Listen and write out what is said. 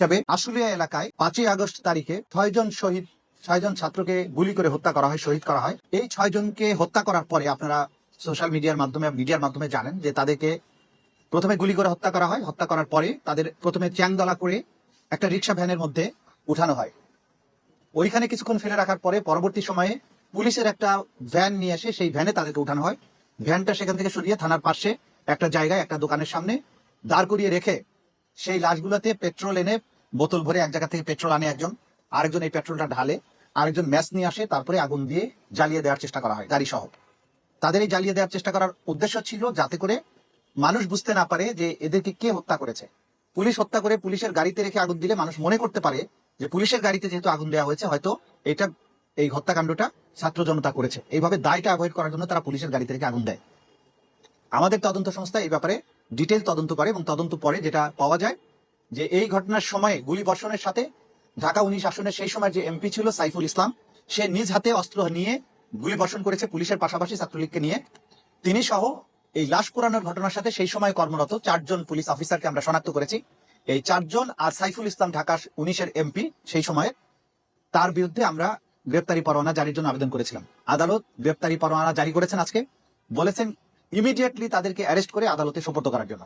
হিসাবে আশুলিয়া এলাকায় পাঁচই আগস্ট তারিখে ছয়জন শহীদ, ছয়জন ছাত্রকে গুলি করে হত্যা করা হয়, শহীদ করা হয়। এই ছয়জনকে হত্যা করার পরে আপনারা সোশ্যাল মিডিয়ার মাধ্যমে মিডিয়ার মাধ্যমে জানেন যে তাদেরকে প্রথমে গুলি করে হত্যা করা হয়। হত্যা করার পরে তাদের প্রথমে চ্যাংদলা করে একটা রিক্সা ভ্যানের মধ্যে উঠানো হয়। ওইখানে কিছুক্ষণ ফেলে রাখার পরে পরবর্তী সময়ে পুলিশের একটা ভ্যান নিয়ে এসে সেই ভ্যানে তাদেরকে উঠানো হয়। ভ্যানটা সেখান থেকে সরিয়ে থানার পাশে একটা জায়গায়, একটা দোকানের সামনে দাঁড় করিয়ে রেখে সেই লাশগুলোতে পেট্রোল এনে বোতল ভরে এক জায়গা থেকে পেট্রোল আনে একজন। আরেকজন এই পেট্রোলটা ঢালে, আরেকজন ম্যাচ নিয়ে আসে, তারপরে আগুন দিয়ে জ্বালিয়ে দেওয়ার চেষ্টা করা হয় গাড়ি সহ তাদের এই জ্বালিয়ে দেওয়ার চেষ্টা করার উদ্দেশ্য ছিল যাতে করে মানুষ বুঝতে না পারে যে এদেরকে কে হত্যা করেছে। পুলিশ হত্যা করে পুলিশের গাড়িতে রেখে আগুন দিলে মানুষ মনে করতে পারে যে পুলিশের গাড়িতে যেহেতু আগুন দেওয়া হয়েছে, হয়তো এটা এই হত্যাকাণ্ডটা ছাত্র জনতা করেছে। এইভাবে দায়টা অ্যাভয়েড করার জন্য তারা পুলিশের গাড়িতে রেখে আগুন দেয়। আমাদের তদন্ত সংস্থা এই ব্যাপারে ডিটেল তদন্ত করে এবং তদন্ত পরে যেটা পাওয়া যায় যে এই ঘটনার সময়ে গুলি বর্ষণের সাথে ঢাকা উনিশ আসনের সেই সময় যে এমপি ছিল সাইফুল ইসলাম, সে নিজ হাতে অস্ত্র নিয়ে গুলি বর্ষণ করেছে পুলিশের পাশাপাশি ছাত্রলীগকে নিয়ে। তিনি সহ এই লাশ পোড়ানোর ঘটনার সাথে সেই সময় কর্মরত চারজন পুলিশ অফিসারকে আমরা শনাক্ত করেছি। এই চারজন আর সাইফুল ইসলাম ঢাকা উনিশের এমপি সেই সময়ে তার বিরুদ্ধে আমরা গ্রেপ্তারি পরোয়ানা জারির জন্য আবেদন করেছিলাম। আদালত গ্রেপ্তারি পরোয়ানা জারি করেছেন আজকে। বলেছেন ইমিডিয়েটলি তাদেরকে অ্যারেস্ট করে আদালতে সোপর্দ করার জন্য।